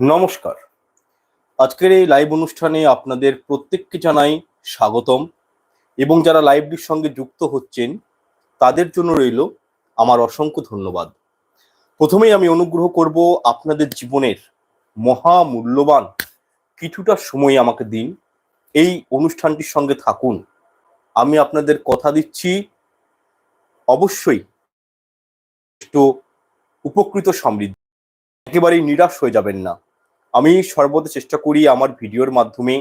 নমস্কার। আজকের এই লাইভ অনুষ্ঠানে আপনাদের প্রত্যেককে জানাই স্বাগতম এবং যারা লাইভটির সঙ্গে যুক্ত হচ্ছেন, তাদের জন্য রইল আমার অসংখ্য ধন্যবাদ। প্রথমেই আমি অনুগ্রহ করব আপনাদের জীবনের মহা মূল্যবান কিছুটা সময় আমাকে দিন। এই অনুষ্ঠানটির সঙ্গে থাকুন। আমি আপনাদের কথা দিচ্ছি, অবশ্যই উপকৃত সমৃদ্ধ। একেবারেই নিরাশ হয়ে যাবেন না। আমি সর্বদা চেষ্টা করি আমার ভিডিওর মাধ্যমে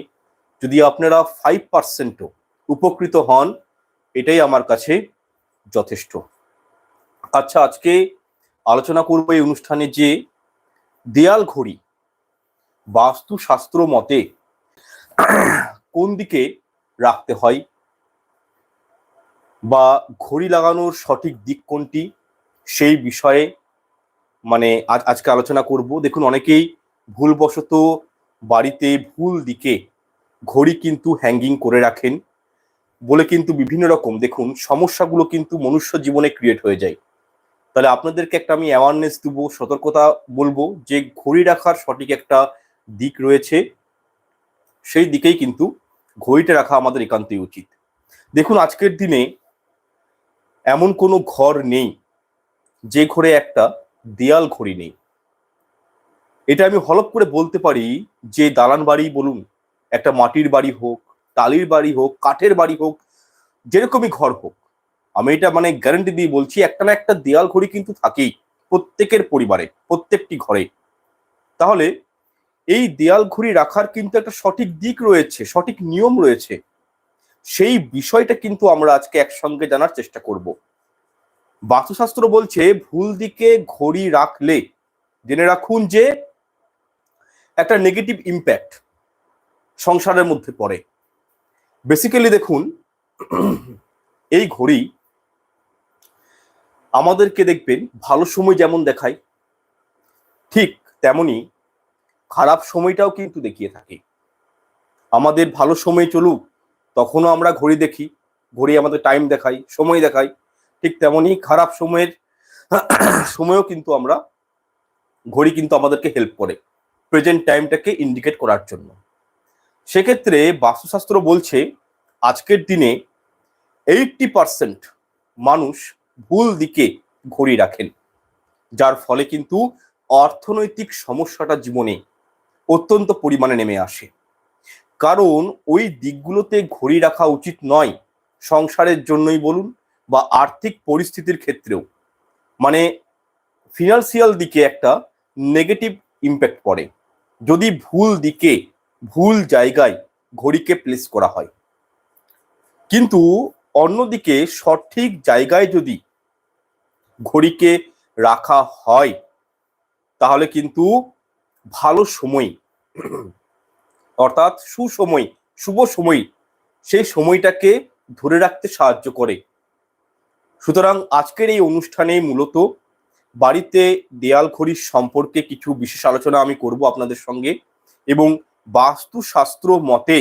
যদি আপনারা ফাইভ পার্সেন্টও উপকৃত হন, এটাই আমার কাছে যথেষ্ট। আচ্ছা আজকে আলোচনা করব এই অনুষ্ঠানে যে দেয়াল ঘড়ি বাস্তুশাস্ত্র মতে কোন দিকে রাখতে হয় বা ঘড়ি লাগানোর সঠিক দিক কোনটি, সেই বিষয়ে মানে আজ আজকে আলোচনা করব। দেখুন, অনেকেই ভুলবশত বাড়িতে ভুল দিকে ঘড়ি কিন্তু হ্যাঙ্গিং করে রাখেন বলে কিন্তু বিভিন্ন রকম, দেখুন, সমস্যাগুলো কিন্তু মনুষ্য জীবনে ক্রিয়েট হয়ে যায়। তাহলে আপনাদেরকে একটা আমি অ্যাওয়ারনেস দেবো, সতর্কতা বলব যে ঘড়ি রাখার সঠিক একটা দিক রয়েছে, সেই দিকেই কিন্তু ঘড়িটা রাখা আমাদের একান্তই উচিত। দেখুন, আজকের দিনে এমন কোনো ঘর নেই যে ঘরে একটা দেয়াল ঘড়ি নেই। এটা আমি হলপ করে বলতে পারি যে দালান বাড়ি বলুন, একটা মাটির বাড়ি হোক, টালির বাড়ি হোক, কাঠের বাড়ি হোক, যেরকমই ঘর হোক, আমি এটা মানে গ্যারান্টি দিয়ে বলছি, একটা না একটা দেয়াল ঘড়ি কিন্তু থাকেই প্রত্যেকের পরিবারে, প্রত্যেকটি ঘরে। তাহলে এই দেয়াল ঘড়ি রাখার কিন্তু একটা সঠিক দিক রয়েছে, সঠিক নিয়ম রয়েছে। সেই বিষয়টা কিন্তু আমরা আজকে একসঙ্গে জানার চেষ্টা করব। বাস্তুশাস্ত্র বলছে, ভুল দিকে ঘড়ি রাখলে, জেনে রাখুন যে একটা নেগেটিভ ইম্প্যাক্ট সংসারের মধ্যে পড়ে। বেসিক্যালি দেখুন, এই ঘড়ি আমাদেরকে দেখবেন ভালো সময় যেমন দেখায়, ঠিক তেমনি খারাপ সময়টাও কিন্তু দেখিয়ে থাকে। আমাদের ভালো সময় চলুক, তখনও আমরা ঘড়ি দেখি, ঘড়ি আমাদের টাইম দেখাই সময় দেখাই ঠিক তেমনি খারাপ সময়ের, সময়ও কিন্তু আমরা, ঘড়ি কিন্তু আমাদেরকে হেল্প করে। প্রেজেন্ট টাইমটাকে ইন্ডিকেট করার জন্য। সেক্ষেত্রে বাস্তুশাস্ত্র বলছে, আজকের দিনে এইটটি পার্সেন্ট মানুষ ভুল দিকে ঘড়ি রাখেন, যার ফলে কিন্তু অর্থনৈতিক সমস্যাটা জীবনে অত্যন্ত পরিমাণে নেমে আসে। কারণ ওই দিকগুলোতে ঘড়ি রাখা উচিত নয়, সংসারের জন্যই বলুন বা আর্থিক পরিস্থিতির ক্ষেত্রেও। মানে ফিনান্সিয়াল দিকে একটা নেগেটিভ ইম্প্যাক্ট পড়ে। যদি ভুল দিকে, ভুল জায়গায় ঘড়িকে প্লেস করা হয়। কিন্তু অন্যদিকে সঠিক জায়গায় যদি ঘড়িকে রাখা হয়, তাহলে কিন্তু ভালো সময়, অর্থাৎ সুসময়, শুভ সময়, সেই সময়টাকে ধরে রাখতে সাহায্য করে। সুতরাং আজকের এই অনুষ্ঠানে মূলত বাড়িতে দেয়াল ঘড়ির সম্পর্কে কিছু বিশেষ আলোচনা আমি করব আপনাদের সঙ্গে এবং বাস্তুশাস্ত্র মতে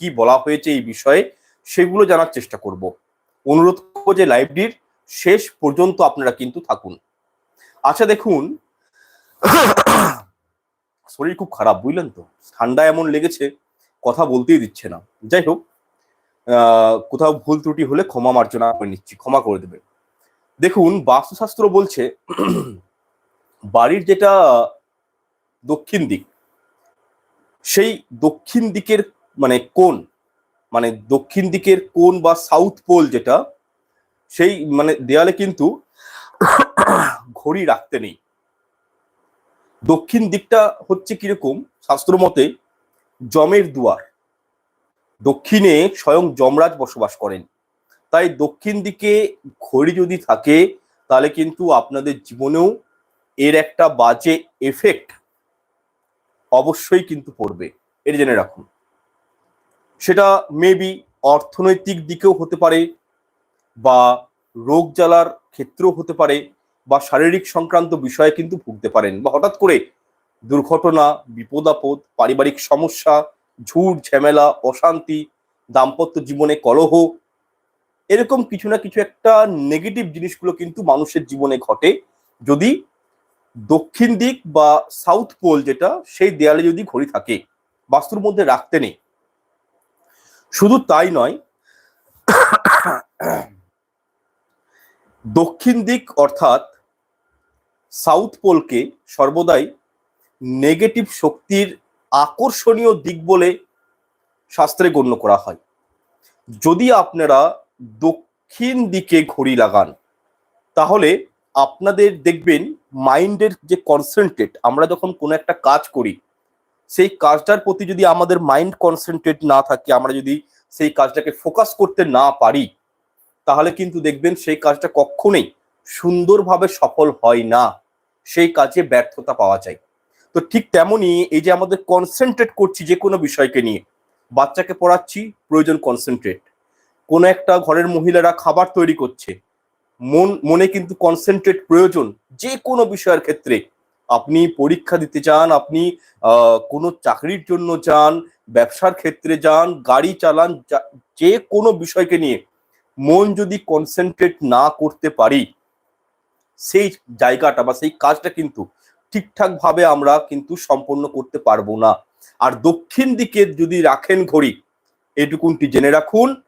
কি বলা হয়েছে এই বিষয়ে সেগুলো জানার চেষ্টা করব। অনুরোধ করব যে লাইভটির শেষ পর্যন্ত আপনারা কিন্তু থাকুন। আচ্ছা দেখুন। শরীর খুব খারাপ, বুঝলেন তো? ঠান্ডা এমন লেগেছে, কথা বলতেই দিচ্ছে না। যাই হোক কোথাও ভুল ত্রুটি হলে ক্ষমা মার্জনা করে নিচ্ছি, ক্ষমা করে দেবে দেখুন, বাস্তুশাস্ত্র বলছে, বাড়ির যেটা দক্ষিণ দিক, সেই দক্ষিণ দিকের মানে কোন মানে দক্ষিণ দিকের কোন বা সাউথ পোল যেটা, সেই মানে দেয়ালে কিন্তু ঘড়ি রাখতে নেই। দক্ষিণ দিকটা হচ্ছে কীরকম, শাস্ত্র মতে জমের দুয়ার, দক্ষিণে স্বয়ং যমরাজ বসবাস করেন। তাই দক্ষিণ দিকে ঘড়ি যদি থাকে, তাহলে কিন্তু আপনাদের জীবনেও এর একটা বাজে এফেক্ট অবশ্যই কিন্তু পড়বে। এটা জেনে রাখুন। সেটা মেবি অর্থনৈতিক দিকেও হতে পারে বা রোগ জ্বালার ক্ষেত্রেও হতে পারে বা শারীরিক সংক্রান্ত বিষয়ে কিন্তু ভুগতে পারেন বা হঠাৎ করে দুর্ঘটনা, বিপদ আপদ, পারিবারিক সমস্যা ঝুট ঝামেলা, অশান্তি, দাম্পত্য জীবনে কলহ এরকম কিছু না কিছু একটা নেগেটিভ জিনিসগুলো কিন্তু মানুষের জীবনে ঘটে। যদি দক্ষিণ দিক বা সাউথ পোল যেটা, সেই দেয়ালে যদি ঘড়ি থাকে, বাস্তুর মধ্যে রাখতে নেই। শুধু তাই নয়, দক্ষিণ দিক অর্থাৎ সাউথ পোলকে সর্বদাই নেগেটিভ শক্তির আকর্ষণীয় দিক বলে শাস্ত্রে গণ্য করা হয়। যদি আপনারা দক্ষিণ দিকে ঘড়ি লাগান। তাহলে আপনাদের দেখবেন মাইন্ডের যে কনসেন্ট্রেট আমরা যখন কোনো একটা কাজ করি, সেই কাজটার প্রতি যদি আমাদের মাইন্ড কনসেন্ট্রেট না থাকে, আমরা যদি সেই কাজটাকে ফোকাস করতে না পারি, তাহলে কিন্তু দেখবেন সেই কাজটা কখনোই সুন্দরভাবে সফল হয় না। সেই কাজে ব্যর্থতা পাওয়া যায়। তো ঠিক তেমনই এই যে আমাদের কনসেন্ট্রেট করছি যে কোনো বিষয়কে নিয়ে, বাচ্চাকে পড়াচ্ছি, প্রয়োজন কনসেন্ট্রেট কোনো একটা ঘরের মহিলারা খাবার তৈরি করছে। মন, মনে কিন্তু কনসেন্ট্রেট প্রয়োজন যে কোনো বিষয়ের ক্ষেত্রে। আপনি পরীক্ষা দিতে চান আপনি কোনো চাকরির জন্য যান, ব্যবসার ক্ষেত্রে যান, গাড়ি চালান, যা- কোনো বিষয়কে নিয়ে মন যদি কনসেন্ট্রেট না করতে পারি, সেই জায়গাটা বা সেই কাজটা কিন্তু ঠিকঠাক ভাবে আমরা কিন্তু সম্পন্ন করতে পারব না। আর দক্ষিণ দিকে যদি রাখেন ঘড়ি, এটুকুনটি জেনে রাখুন।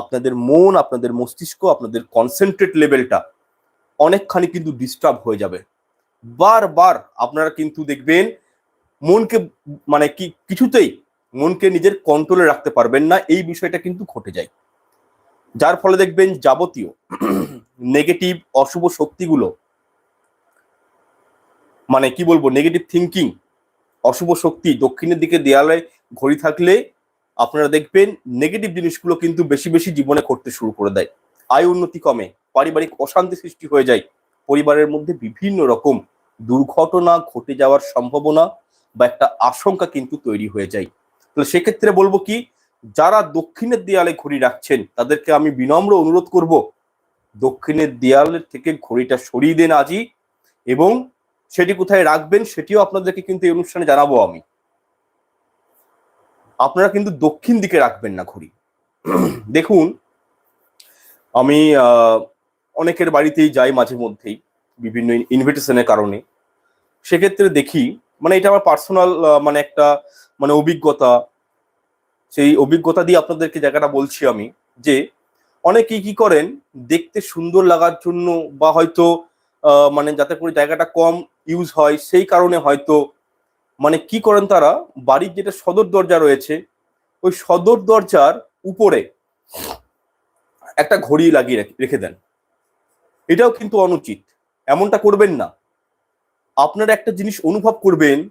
আপনাদের মন, আপনাদের মস্তিষ্ক, আপনাদের কনসেন্ট্রেট লেভেলটা অনেকখানি কিন্তু ডিস্টার্ব হয়ে যাবে। বারবার আপনারা কিন্তু দেখবেন মনকে মানে কি, কিছুতেই মনকে নিজের কন্ট্রোলে রাখতে পারবেন না, এই বিষয়টা কিন্তু ঘটে যায়। যার ফলে দেখবেন যাবতীয় নেগেটিভ অশুভ শক্তিগুলো মানে কি বলব নেগেটিভ থিঙ্কিং অশুভ শক্তি দক্ষিণের দিকে দেয়ালে ঘড়ি থাকলে আপনারা দেখবেন নেগেটিভ জিনিসগুলো কিন্তু বেশি বেশি জীবনে করতে শুরু করে দেয়। আয় উন্নতি কমে, পারিবারিক অশান্তি সৃষ্টি হয়ে যায়। পরিবারের মধ্যে বিভিন্ন রকম দুর্ঘটনা ঘটে যাওয়ার সম্ভাবনা বা একটা আশঙ্কা কিন্তু তৈরি হয়ে যায়। তাহলে সেক্ষেত্রে বলব কি, যারা দক্ষিণের দেয়ালে ঘড়ি রাখছেন, তাদেরকে আমি বিনম্র অনুরোধ করব, দক্ষিণের দেয়ালের থেকে ঘড়িটা সরিয়ে দেন আজই এবং সেটি কোথায় রাখবেন সেটিও আপনাদেরকে কিন্তু এই অনুষ্ঠানে জানাব আমি। আপনারা কিন্তু দক্ষিণ দিকে রাখবেন না ঘড়ি। দেখুন, আমি অনেকের বাড়িতেই যাই মাঝে মধ্যেই, বিভিন্ন ইনভিটেশনের কারণে। সেক্ষেত্রে দেখি মানে এটা আমার পার্সোনাল মানে একটা মানে অভিজ্ঞতা। সেই অভিজ্ঞতা দিয়ে আপনাদেরকে জায়গাটা বলছি আমি, যে অনেকেই কি করেন, দেখতে সুন্দর লাগার জন্য বা হয়তো মানে যাতে করে জায়গাটা কম ইউজ হয়, সেই কারণে হয়তো মানে কি করেন তারা? বাড়ির যেটা সদর দরজা রয়েছে, ওই সদর দরজার উপরে একটা ঘড়ি লাগিয়ে রেখে দেন। এটাও কিন্তু অনুচিত। এমনটা করবেন না। আপনারা একটা জিনিস অনুভব করবেন,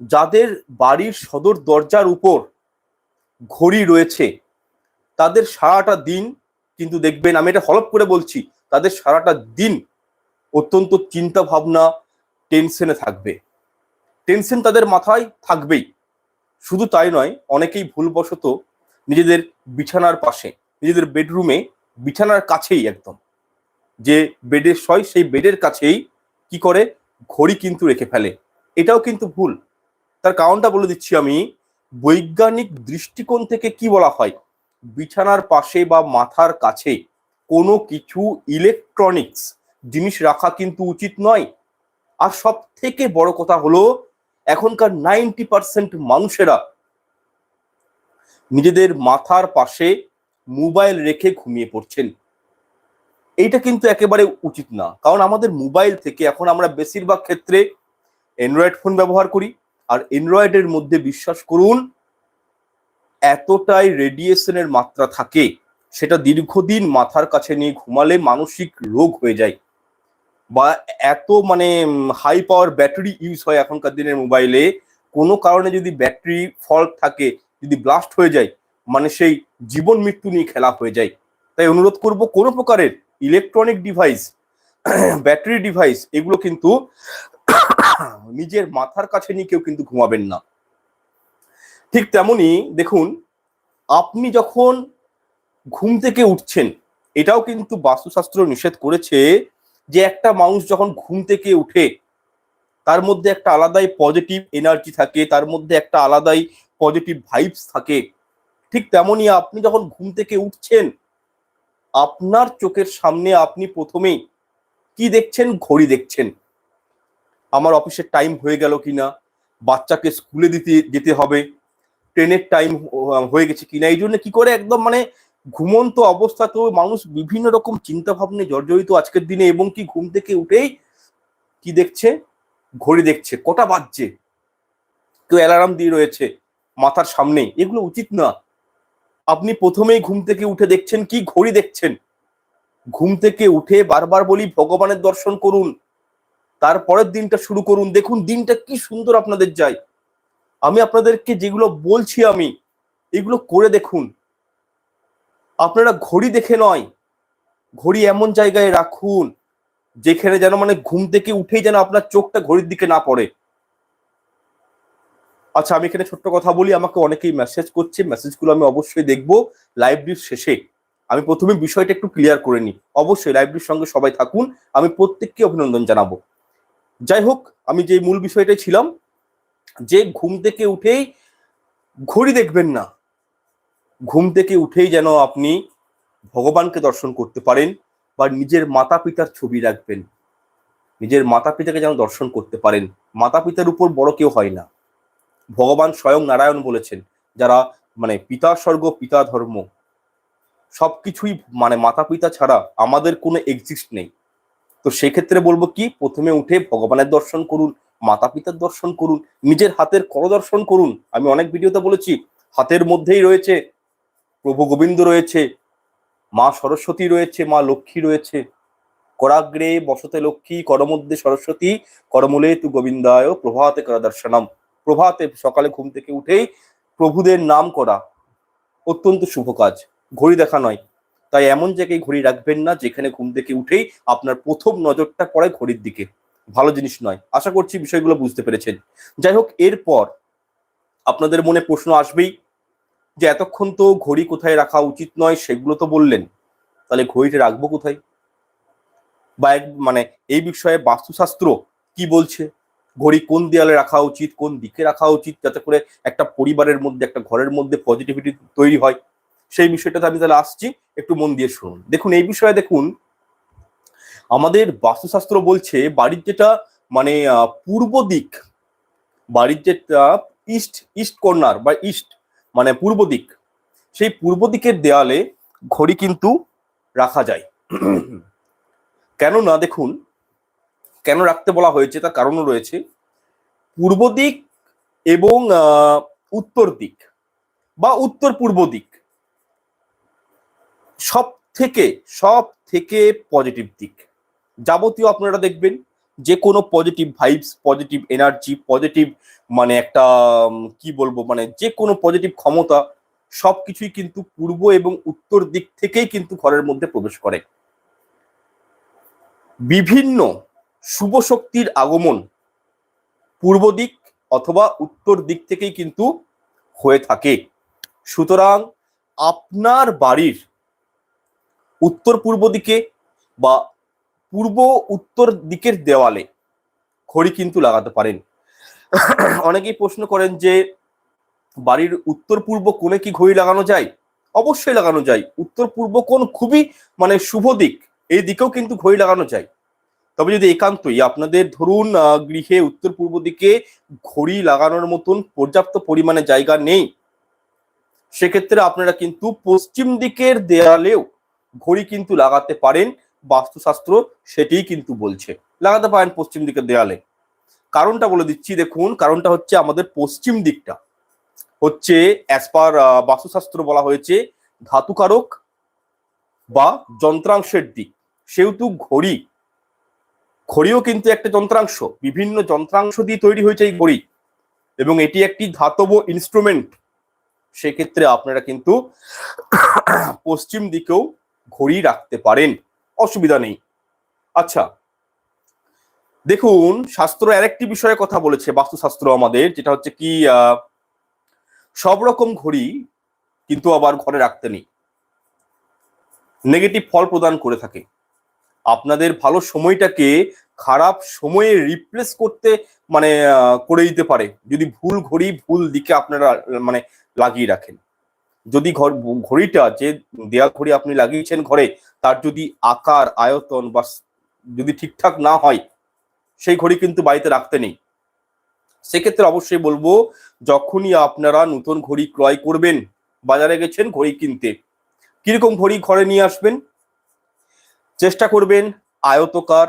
যাদের বাড়ির সদর দরজার উপর ঘড়ি রয়েছে, তাদের সারাটা দিন কিন্তু দেখবেন, আমি এটা হলপ করে বলছি, তাদের সারাটা দিন অত্যন্ত চিন্তা ভাবনা টেনশনে থাকবে। টেনশন তাদের মাথায় থাকবেই। শুধু তাই নয়, অনেকেই ভুলবশত নিজেদের বিছানার পাশে, নিজেদের বেডরুমে বিছানার কাছেই একদম। যে বেডের শয় সেই বেডের কাছেই কি করে? ঘড়ি কিন্তু রেখে ফেলে। এটাও কিন্তু ভুল। তার কারণটা বলে দিচ্ছি আমি, বৈজ্ঞানিক দৃষ্টিকোণ থেকে কি বলা হয়? বিছানার পাশে বা মাথার কাছে কোনো কিছু ইলেকট্রনিক্স জিনিস রাখা কিন্তু উচিত নয়। আর সব থেকে বড় কথা হলো এখনকার নাইনটি পার্সেন্ট মানুষেরা নিজেদের মাথার পাশে মোবাইল রেখে ঘুমিয়ে পড়ছেন। এইটা কিন্তু একেবারে উচিত না। কারণ আমাদের মোবাইল থেকে এখন আমরা বেশিরভাগ ক্ষেত্রে অ্যান্ড্রয়েড ফোন ব্যবহার করি। আর অ্যান্ড্রয়েডের মধ্যে বিশ্বাস করুন, এতটাই রেডিয়েশনের মাত্রা থাকে, সেটা দীর্ঘদিন মাথার কাছে নিয়ে ঘুমালে মানসিক রোগ হয়ে যায়। বা এত মানে হাই পাওয়ার ব্যাটারি ইউজ হয় এখনকার দিনের মোবাইলে কোনো কারণে যদি ব্যাটারি ফল্ট থাকে, যদি ব্লাস্ট হয়ে যায় মানে সেই জীবন মৃত্যু নিয়ে খেলা হয়ে যায়। তাই অনুরোধ করব কোনো প্রকারের ইলেকট্রনিক ডিভাইস ব্যাটারি ডিভাইস এগুলো কিন্তু নিজের মাথার কাছে নিয়ে কেউ কিন্তু ঘুমাবেন না। ঠিক তেমনি দেখুন, আপনি যখন ঘুম থেকে উঠছেন, এটাও কিন্তু বাস্তুশাস্ত্র নিষেধ করেছে যে একটা মানুষ যখন ঘুম থেকে উঠে, তার মধ্যে একটা আলাদাই পজিটিভ এনার্জি থাকে, তার মধ্যে একটা আলাদাই পজিটিভ ভাইবস থাকে। ঠিক তেমনই আপনি যখন ঘুম থেকে উঠছেন, আপনার চোখের সামনে আপনি প্রথমেই কি দেখছেন? ঘড়ি দেখছেন। আমার অফিসের টাইম হয়ে গেল কিনা? বাচ্চাকে স্কুলে দিতে, যেতে হবে। ট্রেনের টাইম হয়ে গেছে কিনা? এই জন্য কি করে একদম মানে ঘুমন্ত অবস্থাতেও মানুষ বিভিন্ন রকম চিন্তা ভাবনা জর্জরিত আজকের দিনে এবং কি ঘুম থেকে উঠেই কি দেখছে? ঘড়ি দেখছে। কটা বাজছে? কেউ অ্যালার্ম দিয়ে রয়েছে মাথার সামনে এগুলো উচিত না। আপনি প্রথমেই ঘুম থেকে উঠে দেখছেন কি ঘড়ি দেখছেন। ঘুম থেকে উঠে বারবার বলি ভগবানের দর্শন করুন। তারপরের দিনটা শুরু করুন। দেখুন দিনটা কি সুন্দর আপনাদের যায়। আমি আপনাদেরকে যেগুলো বলছি আমি, এগুলো করে দেখুন। আপনারা ঘড়ি দেখে নয়। ঘড়ি এমন জায়গায় রাখুন, যেখানে যেন মানে ঘুম থেকে উঠেই যেন আপনার চোখটা ঘড়ির দিকে না পড়ে। আচ্ছা আমি এখানে ছোট্ট কথা বলি, আমাকে অনেকেই মেসেজ করছে মেসেজগুলো আমি অবশ্যই দেখব লাইভটির শেষে। আমি প্রথমে বিষয়টা একটু ক্লিয়ার করে নিই। অবশ্যই লাইভটির সঙ্গে সবাই থাকুন, আমি প্রত্যেককে অভিনন্দন জানাব। যাই হোক, আমি যে মূল বিষয়টাই ছিলাম, যে ঘুম থেকে উঠেই ঘড়ি দেখবেন না ঘুম থেকে উঠেই যেন আপনি ভগবানকে দর্শন করতে পারেন বা নিজের মাতা পিতার ছবি রাখবেন। নিজের মাতা পিতাকে যেন দর্শন করতে পারেন। মাতা পিতার উপর বড় কেউ হয় না। ভগবান স্বয়ং নারায়ণ বলেছেন, যারা মানে পিতা স্বর্গ, পিতা ধর্ম সব কিছুই মানে মাতা পিতা ছাড়া আমাদের কোনো এক্সিস্ট নেই। তো সেক্ষেত্রে বলব কি, প্রথমে উঠে ভগবানের দর্শন করুন মাতা পিতার দর্শন করুন, নিজের হাতের কর দর্শন করুন। আমি অনেক ভিডিওতে বলেছি, হাতের মধ্যেই রয়েছে প্রভু গোবিন্দ রয়েছে, মা সরস্বতী রয়েছে, মা লক্ষ্মী রয়েছে। করাগ্রে বসতে লক্ষ্মী করমধ্যে সরস্বতী, করমূলে তু গোবিন্দায় প্রভাতে করা দর্শনম প্রভাতে সকালে ঘুম থেকে উঠেই প্রভুদের নাম করা অত্যন্ত শুভ কাজ। ঘড়ি দেখা নয়। তাই এমন জায়গায় ঘড়ি রাখবেন না যেখানে ঘুম থেকে উঠেই আপনার প্রথম নজরটা পড়ে ঘড়ির দিকে। ভালো জিনিস নয়। আশা করছি বিষয়গুলো বুঝতে পেরেছেন। যাই হোক, এরপর আপনাদের মনে প্রশ্ন আসবেই। যে এতক্ষণ তো ঘড়ি কোথায় রাখা উচিত নয় সেগুলো তো বললেন। তাহলে ঘড়িটা রাখব কোথায়? বা মানে এই বিষয়ে বাস্তুশাস্ত্র কি বলছে? ঘড়ি কোন দেয়ালে রাখা উচিত, কোন দিকে রাখা উচিত, যাতে করে একটা পরিবারের মধ্যে, একটা ঘরের মধ্যে পজিটিভিটি তৈরি হয়। সেই বিষয়টাতে আমি তাহলে আসছি, একটু মন দিয়ে শুনুন। দেখুন, এই বিষয়ে দেখুন, আমাদের বাস্তুশাস্ত্র বলছে বাড়ির যেটা মানে পূর্ব দিক, বাড়ির যেটা ইস্ট ইস্ট কর্নার বা ইস্ট মানে পূর্ব দিক। সেই পূর্ব দিকের দেয়ালে ঘড়ি কিন্তু রাখা যায়। কেননা দেখুন, কেন রাখতে বলা হয়েছে তার কারণও রয়েছে। পূর্ব দিক এবং উত্তর দিক বা উত্তর পূর্ব দিক সব থেকে সব থেকে পজিটিভ দিক। যাবতীয় আপনারা দেখবেন যে কোনো positive vibes positive energy positive মানে একটা কি বলব মানে যে কোনো পজিটিভ ক্ষমতা সব কিছুই কিন্তু পূর্ব এবং উত্তর দিক থেকেই কিন্তু ঘরের মধ্যে প্রবেশ করে। বিভিন্ন শুভ শক্তির আগমন পূর্ব দিক অথবা উত্তর দিক থেকেই কিন্তু হয়ে থাকে। সুতরাং আপনার বাড়ির উত্তর পূর্ব দিকে বা পূর্ব উত্তর দিকের দেওয়ালে ঘড়ি কিন্তু লাগাতে পারেন। অনেকেই প্রশ্ন করেন যে, বাড়ির উত্তর পূর্ব কোণে কি ঘড়ি লাগানো যায়? অবশ্যই লাগানো যায়। উত্তর পূর্ব কোণ খুবই মানে শুভ দিক, এই দিকেও কিন্তু ঘড়ি লাগানো যায়। তবে যদি একান্তই আপনাদের ধরুন গৃহে উত্তর পূর্ব দিকে ঘড়ি লাগানোর মতন পর্যাপ্ত পরিমাণে জায়গা নেই, সেক্ষেত্রে আপনারা কিন্তু পশ্চিম দিকের দেয়ালেও ঘড়ি কিন্তু লাগাতে পারেন। বাস্তুশাস্ত্র সেটিই কিন্তু বলছে। লাগাতে পারেন পশ্চিম দিকের দেয়ালে। কারণটা বলে দিচ্ছি, দেখুন, কারণটা হচ্ছে আমাদের পশ্চিম দিকটা। হচ্ছে অ্যাজ পার বাস্তুশাস্ত্র বলা হয়েছে, ধাতুকারক বা যন্ত্রাংশের দিক। সেহেতু ঘড়ি, ঘড়িও কিন্তু একটা যন্ত্রাংশ। বিভিন্ন যন্ত্রাংশ দিয়ে তৈরি হয়েছে এই ঘড়ি। এবং এটি একটি ধাতব ইনস্ট্রুমেন্ট সেক্ষেত্রে আপনারা কিন্তু পশ্চিম দিকেও ঘড়ি রাখতে পারেন। অসুবিধা নেই। আচ্ছা দেখুন, শাস্ত্র আরেকটি বিষয়ে কথা বলেছে, বাস্তুশাস্ত্র আমাদের, যেটা হচ্ছে কি সব রকম ঘড়ি কিন্তু আবার ঘরে রাখতে নেই। নেগেটিভ ফল প্রদান করে থাকে। আপনাদের ভালো সময়টাকে খারাপ সময়ে রিপ্লেস করতে মানে করে দিতে পারে। যদি ভুল ঘড়ি ভুল দিকে আপনারা মানে লাগিয়ে রাখেন। যদি ঘর, ঘড়িটা যে দেয়াল ঘড়ি আপনি লাগিয়েছেন ঘরে তার যদি আকার, আয়তন বা যদি ঠিকঠাক না হয়, সেই ঘড়ি কিন্তু বাড়িতে রাখতে নেই। সেক্ষেত্রে অবশ্যই বলব, যখনই আপনারা নতুন ঘড়ি ক্রয় করবেন, বাজারে গেছেন ঘড়ি কিনতে, কীরকম ঘড়ি ঘরে নিয়ে আসবেন? চেষ্টা করবেন আয়তকার,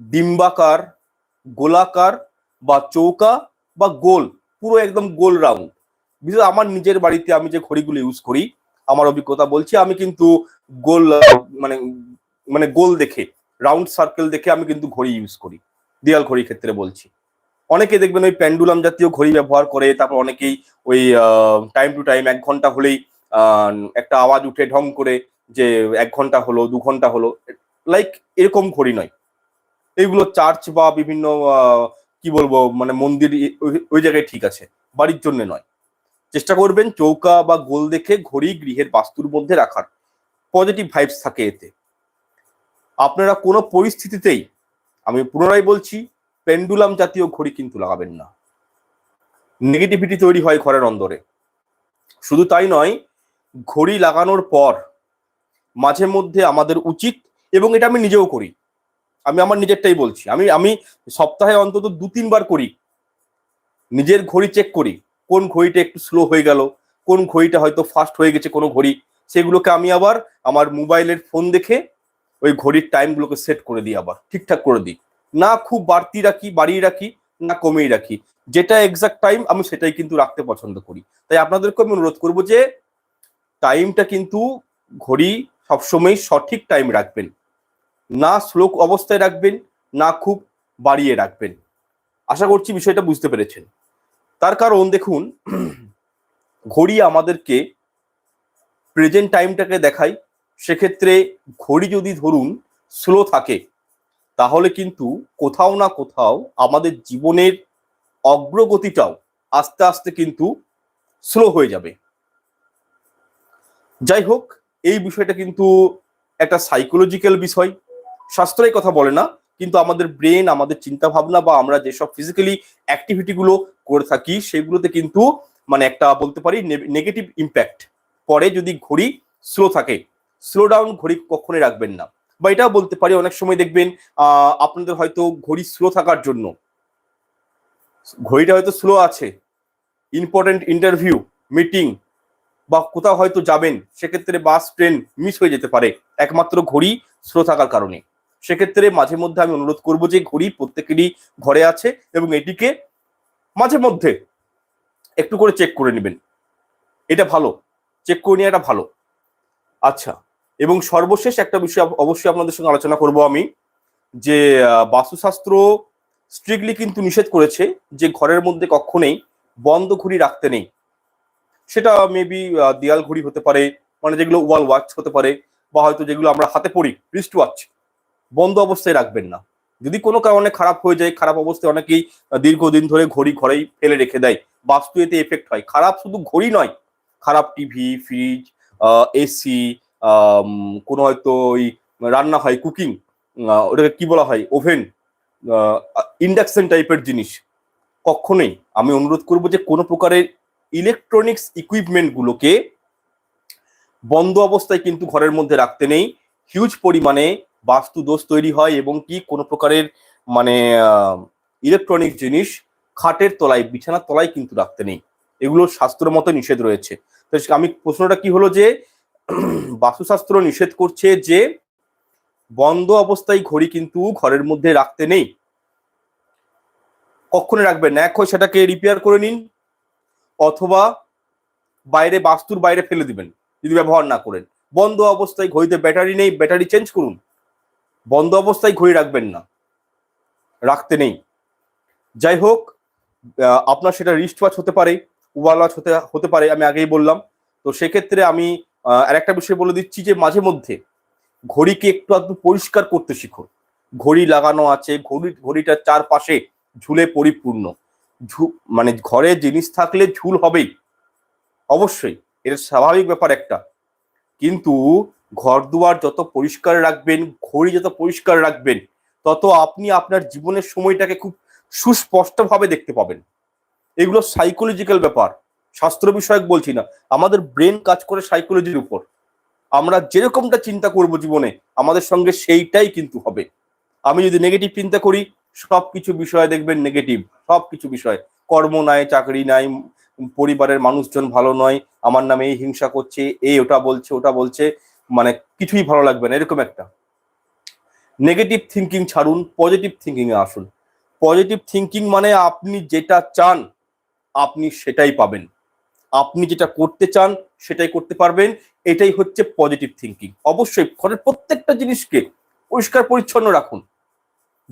ডিম্বাকার, গোলাকার বা চৌকা বা গোল, পুরো একদম গোল রাউন্ড। বিশেষ আমার নিজের বাড়িতে আমি যে ঘড়িগুলো ইউজ করি আমার অভিজ্ঞতা বলছি, আমি কিন্তু গোল মানে মানে গোল দেখে রাউন্ড সার্কেল দেখে আমি কিন্তু ঘড়ি ইউজ করি, দেয়াল ঘড়ির ক্ষেত্রে বলছি। অনেকে দেখবেন ওই প্যান্ডুলাম জাতীয় ঘড়ি ব্যবহার করে, তারপর অনেকেই ওই টাইম টু টাইম এক ঘণ্টা হলেই একটা আওয়াজ উঠে ঢং করে যে এক ঘণ্টা হলো, দু ঘণ্টা হলো লাইক এরকম ঘড়ি নয়। এইগুলো চার্চ বা বিভিন্ন কি বলব মানে মন্দির ওই জায়গায় ঠিক আছে, বাড়ির জন্য নয়। চেষ্টা করবেন চৌকা বা গোল দেখে ঘড়ি গৃহের বাস্তুর মধ্যে রাখার। পজিটিভ ভাইবস থাকে এতে। আপনারা কোনো পরিস্থিতিতেই, আমি পুনরায় বলছি পেন্ডুলাম জাতীয় ঘড়ি কিন্তু লাগাবেন না। নেগেটিভিটি তৈরি হয় ঘরের অন্দরে। শুধু তাই নয়, ঘড়ি লাগানোর পর মাঝে মধ্যে আমাদের উচিত, এবং এটা আমি নিজেও করি। আমি আমার নিজেরটাই বলছি। আমি আমি সপ্তাহে অন্তত দু তিনবার করি। নিজের ঘড়ি চেক করি। কোন ঘড়িটা একটু স্লো হয়ে গেল, কোন ঘড়িটা হয়তো ফাস্ট হয়ে গেছে কোনো ঘড়ি, সেগুলোকে আমি আবার আমার মোবাইলের ফোন দেখে ওই ঘড়ির টাইমগুলোকে সেট করে দিই আবার, ঠিকঠাক করে দিই। না খুব বাড়তি রাখি, বাড়িয়ে রাখি, না কমিয়ে রাখি। যেটা এক্সাক্ট টাইম আমি সেটাই কিন্তু রাখতে পছন্দ করি। তাই আপনাদেরকে আমি অনুরোধ করব যে টাইমটা কিন্তু ঘড়ি সবসময় সঠিক টাইম রাখবেন। না স্লো অবস্থায় রাখবেন, না খুব বাড়িয়ে রাখবেন। আশা করছি বিষয়টা বুঝতে পেরেছেন। তার কারণ দেখুন, ঘড়ি আমাদেরকে প্রেজেন্ট টাইমটাকে দেখায়। সেক্ষেত্রে ঘড়ি যদি ধরুন স্লো থাকে, তাহলে কিন্তু কোথাও না কোথাও আমাদের জীবনের অগ্রগতিটাও আস্তে আস্তে কিন্তু স্লো হয়ে যাবে। যাই হোক, এই বিষয়টা কিন্তু একটা সাইকোলজিক্যাল বিষয়। শাস্ত্রের কথা বলে না কিন্তু আমাদের ব্রেন আমাদের চিন্তা ভাবনা বা আমরা যেসব ফিজিক্যালি অ্যাক্টিভিটি গুলো করে থাকি, সেগুলোতে কিন্তু মানে একটা বলতে পারি নেগেটিভ ইম্প্যাক্ট পরে যদি ঘড়ি স্লো থাকে স্লো ডাউন ঘড়ি কখনোই রাখবেন না। বা এটাও বলতে পারি, অনেক সময় দেখবেন আপনাদের হয়তো ঘড়ি স্লো থাকার জন্য। ঘড়িটা হয়তো স্লো আছে ইম্পর্টেন্ট ইন্টারভিউ মিটিং বা কোথাও হয়তো যাবেন, সেক্ষেত্রে বাস ট্রেন মিস হয়ে যেতে পারে। একমাত্র ঘড়ি স্লো থাকার কারণে। সেক্ষেত্রে মাঝে মধ্যে আমি অনুরোধ করব যে ঘড়ি প্রত্যেকেরই ঘরে আছে এবং এটিকে মাঝে মধ্যে একটু করে চেক করে নেবেন। এটা ভালো। চেক করে নেওয়াটা ভালো। আচ্ছা এবং সর্বশেষ একটা বিষয় অবশ্যই আপনাদের সঙ্গে আলোচনা করব আমি, যে বাস্তুশাস্ত্র স্ট্রিক্টলি কিন্তু নিষেধ করেছে যে ঘরের মধ্যে কখনোই বন্ধ ঘড়ি রাখতে নেই। সেটা মেবি দেয়াল ঘড়ি হতে পারে মানে যেগুলো ওয়াল ওয়াচ হতে পারে, বা হয়তো যেগুলো আমরা হাতে পড়ি রিস্ট ওয়াচ বন্ধ অবস্থায় রাখবেন না। যদি কোনো কারণে খারাপ হয়ে যায়, খারাপ অবস্থায় অনেকেই দীর্ঘদিন ধরে ঘড়ি ঘরেই ফেলে রেখে দেয়। বাস্তু এতে এফেক্ট হয়। খারাপ শুধু ঘড়ি নয়, খারাপ টিভি ফ্রিজ এসি কোনো হয়তো ওই রান্না হয় কুকিং ওটাকে কি বলা হয়? ওভেন ইন্ডাকশন টাইপের জিনিস। কখনোই। আমি অনুরোধ করব যে কোনো প্রকারের ইলেকট্রনিক্স ইকুইপমেন্টগুলোকে বন্ধ অবস্থায় কিন্তু ঘরের মধ্যে রাখতে নেই। হিউজ পরিমাণে বাস্তু দোষ তৈরি হয় এবং কি কোনো প্রকারের মানে ইলেকট্রনিক জিনিস খাটের তলায়, বিছানার তলায় কিন্তু রাখতে নেই। এগুলো শাস্ত্র মতো নিষেধ রয়েছে। আমি প্রশ্নটা কি হলো যে, বাস্তুশাস্ত্র নিষেধ করছে যে, বন্ধ অবস্থায় ঘড়ি কিন্তু ঘরের মধ্যে রাখতে নেই। কখনো রাখবেন না। এক সেটাকে রিপেয়ার করে নিন অথবা বাইরে, বাস্তুর বাইরে ফেলে দিবেন। যদি ব্যবহার না করেন। বন্ধ অবস্থায় ঘড়িতে ব্যাটারি নেই ব্যাটারি চেঞ্জ করুন। বন্ধ অবস্থায় ঘড়ি রাখবেন না। রাখতে নেই। যাই হোক আপনার সেটা রিস্ট ওয়াচ হতে পারে ওয়াল ওয়াচ হতে হতে পারে, আমি আগেই বললাম। তো সেক্ষেত্রে আমি আর একটা বিষয় বলে দিচ্ছি যে মাঝে মধ্যে ঘড়িকে একটু আধটু পরিষ্কার করতে শিখো। ঘড়ি লাগানো আছে, ঘড়ি, ঘড়িটার চারপাশে ঝুলে পরিপূর্ণ। ঝু- মানে ঘরে জিনিস থাকলে ঝুল হবেই। অবশ্যই, এটা স্বাভাবিক ব্যাপার একটা। কিন্তু ঘর দুয়ার যত পরিষ্কার রাখবেন, ঘড়ি যত পরিষ্কার রাখবেন, তত আপনি আপনার জীবনের সময়টাকে খুব সুস্পষ্টভাবে দেখতে পাবেন। এগুলো সাইকোলজিক্যাল ব্যাপার। শাস্ত্র বিষয়ক বলছি না। আমাদের ব্রেন কাজ করে সাইকোলজির উপর। আমরা যেরকমটা চিন্তা করব জীবনে, আমাদের সঙ্গে সেইটাই কিন্তু হবে। আমি যদি নেগেটিভ চিন্তা করি সব কিছু বিষয়ে দেখবেন নেগেটিভ সব কিছু বিষয়। কর্ম নাই, চাকরি নাই, পরিবারের মানুষজন ভালো নয়, আমার নামে এই হিংসা করছে, এই ওটা বলছে ওটা বলছে। মানে কিছুই ভালো লাগবে না, এরকম একটা। নেগেটিভ থিঙ্কিং ছাড়ুন পজিটিভ থিঙ্কিং এ আসুন। পজিটিভ থিঙ্কিং মানে আপনি যেটা চান, আপনি সেটাই পাবেন। আপনি যেটা করতে চান, সেটাই করতে পারবেন। এটাই হচ্ছে পজিটিভ থিঙ্কিং অবশ্যই, ঘরের প্রত্যেকটা জিনিসকে পরিষ্কার, পরিচ্ছন্ন রাখুন।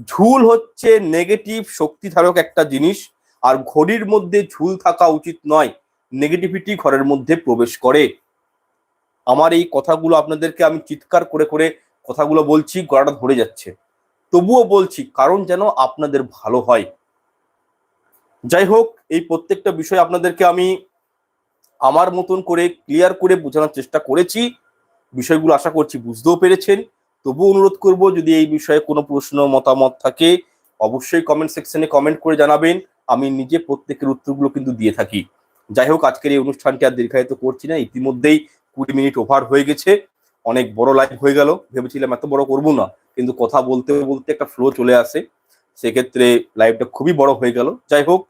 ঝুল হচ্ছে নেগেটিভ শক্তিধারক একটা জিনিস, আর ঘড়ির মধ্যে ঝুল থাকা উচিত নয়। নেগেটিভিটি ঘরের মধ্যে প্রবেশ করে। আমার এই কথাগুলো আপনাদেরকে আমি চিৎকার করে করে কথাগুলো বলছি, গলাটা ধরে যাচ্ছে। তবুও বলছি, কারণ যেন আপনাদের ভালো হয়। যাই হোক, এই প্রত্যেকটা বিষয় আপনাদেরকে আমি আমার মতন করে ক্লিয়ার করে বোঝানোর চেষ্টা করেছি। বিষয়গুলো আশা করছি বুঝতেও পেরেছেন। তবু অনুরোধ করব, যদি এই বিষয়ে কোনো প্রশ্ন, মতামত থাকে, অবশ্যই কমেন্ট সেকশনে কমেন্ট করে জানাবেন। আমি নিজে প্রত্যেকের উত্তরগুলো কিন্তু দিয়ে থাকি। যাই হোক, আজকের এই অনুষ্ঠানটি আর দীর্ঘায়িত করছি না। ইতিমধ্যেই কুড়ি মিনিট ওভার হয়ে গেছে, অনেক বড় লাইভ হয়ে গেল। ভেবেছিলাম এত বড় করব না, কিন্তু কথা বলতে বলতে একটা ফ্লো চলে আসে। সেক্ষেত্রে লাইভটা খুবই বড় হয়ে গেল। যাই হোক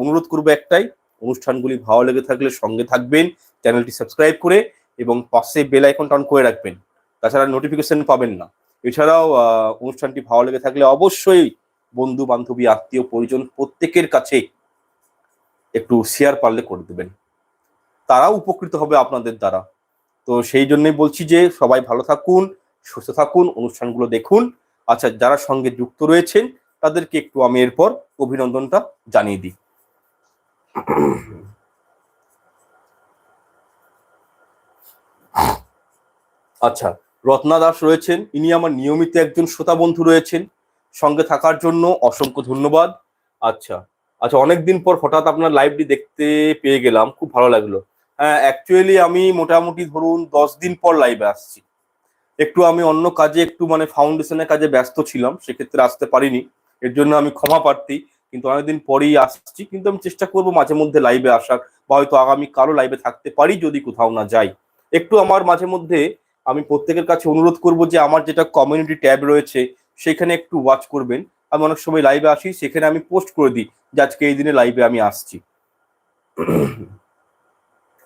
অনুরোধ করব একটাই, অনুষ্ঠানগুলি ভালো লেগে থাকলে সঙ্গে থাকবেন চ্যানেলটি সাবস্ক্রাইব করে এবং পাশে বেল আইকনটা অন করে রাখবেন। তাছাড়া নোটিফিকেশন পাবেন না। এছাড়াও অনুষ্ঠানটি ভালো লেগে থাকলে অবশ্যই বন্ধু বান্ধবী আত্মীয় পরিজন প্রত্যেকের কাছে একটু শেয়ার পারলে করে দেবেন। তারাও উপকৃত হবে আপনাদের দ্বারা। তো সেই জন্যই বলছি যে সবাই ভালো থাকুন, সুস্থ থাকুন, অনুষ্ঠানগুলো দেখুন। আচ্ছা যারা সঙ্গে যুক্ত রয়েছেন, তাদেরকে একটু আমি এরপর অভিনন্দনটা জানিয়ে দিই। আচ্ছা রত্না দাস রয়েছেন। ইনি আমার নিয়মিত একজন শ্রোতা বন্ধু রয়েছেন। সঙ্গে থাকার জন্য অসংখ্য ধন্যবাদ। আচ্ছা আচ্ছা অনেকদিন পর হঠাৎ আপনার লাইভটি দেখতে পেয়ে গেলাম। খুব ভালো লাগল। অ্যাকচুয়ালি আমি মোটামুটি ধরুন দশ দিন পর লাইভে আসছি। একটু আমি অন্য কাজে একটু মানে ফাউন্ডেশনের কাজে ব্যস্ত ছিলাম, সেক্ষেত্রে আসতে পারিনি। এর জন্য আমি ক্ষমা প্রার্থী, কিন্তু অনেকদিন পরেই আসছি, কিন্তু আমি চেষ্টা করব মাঝে মধ্যে লাইভে আসার বা হয়তো আগামী কারও লাইভে থাকতে পারি যদি কোথাও না যাই। একটু আমার মাঝে মধ্যে আমি প্রত্যেকের কাছে অনুরোধ করব যে আমার যেটা কমিউনিটি ট্যাব রয়েছে, সেখানে একটু ওয়াচ করবেন। আমি অনেক সময় লাইভে আসি, সেখানে আমি পোস্ট করে দিই যে আজকে এই দিনে লাইভে আমি আসছি।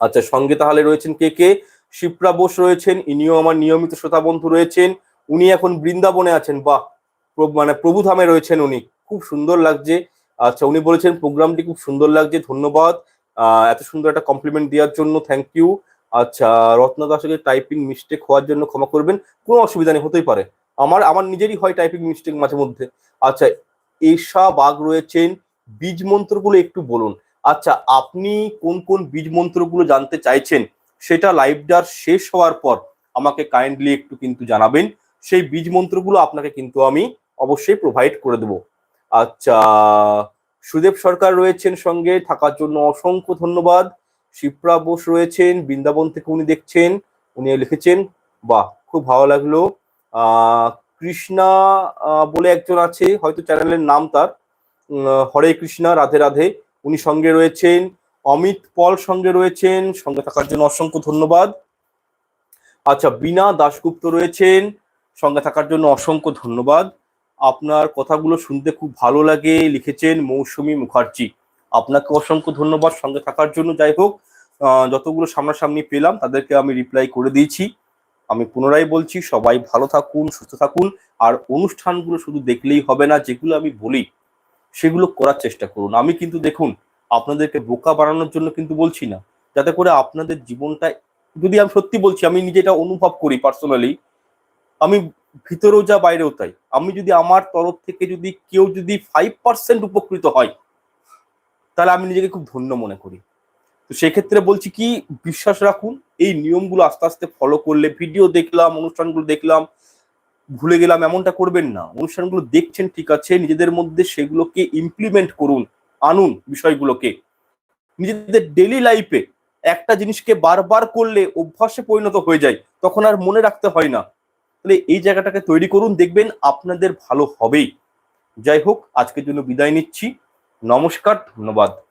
আচ্ছা সঙ্গে তাহলে রয়েছেন কে কে? শিপ্রা বোস রয়েছেন, ইনিও আমার নিয়মিত শ্রোতা বন্ধু রয়েছেন, উনি এখন বৃন্দাবনে আছেন, বাহ! মানে প্রভুধামে রয়েছেন উনি, খুব সুন্দর লাগছে। আচ্ছা উনি বলেছেন প্রোগ্রামটি খুব সুন্দর লাগছে, ধন্যবাদ। এত সুন্দর একটা কমপ্লিমেন্ট দেওয়ার জন্য থ্যাংক ইউ আচ্ছা রত্ন দাসকে টাইপিং মিস্টেক হওয়ার জন্য ক্ষমা করবেন, কোনো অসুবিধা নেই, হতেই পারে। আমার আমার নিজেরই হয় টাইপিং মিস্টেক মাঝে মধ্যে। আচ্ছা এশা বাঘ রয়েছেন, বীজ মন্ত্রগুলো একটু বলুন। আচ্ছা আপনি কোন কোন বীজ মন্ত্রগুলো জানতে চাইছেন? সেটা লাইভটার শেষ হওয়ার পর আমাকে কাইন্ডলি একটু কিন্তু জানাবেন। সেই বীজ মন্ত্রগুলো আপনাকে কিন্তু আমি অবশ্যই প্রোভাইড করে দেবো। আচ্ছা সুদেব সরকার রয়েছেন সঙ্গে, থাকার জন্য অসংখ্য ধন্যবাদ। শিপ্রা বোস রয়েছেন, বৃন্দাবন থেকে উনি দেখছেন উনি লিখেছেন। বাহ, খুব ভালো লাগল। কৃষ্ণা বলে একজন আছে, হয়তো চ্যানেলের নাম তার। হরে কৃষ্ণা, রাধে রাধে। উনি সঙ্গে রয়েছেন, অমিত পল সঙ্গে রয়েছেন, সঙ্গে থাকার জন্য অসংখ্য ধন্যবাদ। আচ্ছা বিনা দাশগুপ্ত রয়েছেন, সঙ্গে থাকার জন্য অসংখ্য ধন্যবাদ। আপনার কথাগুলো শুনতে খুব ভালো লাগে, লিখেছেন মৌসুমী মুখার্জি। আপনাকে অসংখ্য ধন্যবাদ, সঙ্গে থাকার জন্য। যাই হোক যতগুলো সামনাসামনি পেলাম, তাদেরকে আমি রিপ্লাই করে দিয়েছি। আমি পুনরায় বলছি, সবাই ভালো থাকুন, সুস্থ থাকুন। আর অনুষ্ঠানগুলো শুধু দেখলেই হবে না, যেগুলো আমি বলি সেগুলো করার চেষ্টা করুন। আমি কিন্তু দেখুন, আপনাদেরকে বোকা বানানোর জন্য কিন্তু বলছি না। যাতে করে আপনাদের জীবনটা, যদি আমি সত্যি বলছি, আমি নিজে এটা অনুভব করি পার্সোনালি আমি ভিতরেও যা, বাইরেও তাই। আমি যদি আমার তরফ থেকে যদি কেউ যদি ফাইভ পার্সেন্ট উপকৃত হয়, তাহলে আমি নিজেকে খুব ধন্য মনে করি। তো সেক্ষেত্রে বলছি কি, বিশ্বাস রাখুন, এই নিয়মগুলো আস্তে আস্তে ফলো করলে ভিডিও দেখলাম, অনুষ্ঠানগুলো দেখলাম ভুলে গেলাম, এমনটা করবেন না। অনুষ্ঠানগুলো দেখছেন, ঠিক আছে, নিজেদের মধ্যে সেগুলোকে ইমপ্লিমেন্ট করুন, আনুন বিষয়গুলোকে। নিজেদের ডেলি লাইফে একটা জিনিসকে বারবার করলে অভ্যাসে পরিণত হয়ে যায়, তখন আর মনে রাখতে হয় না। তাহলে এই জায়গাটাকে তৈরি করুন, দেখবেন আপনাদের ভালো হবেই। যাই হোক, আজকের জন্য বিদায় নিচ্ছি। নমস্কার, ধন্যবাদ।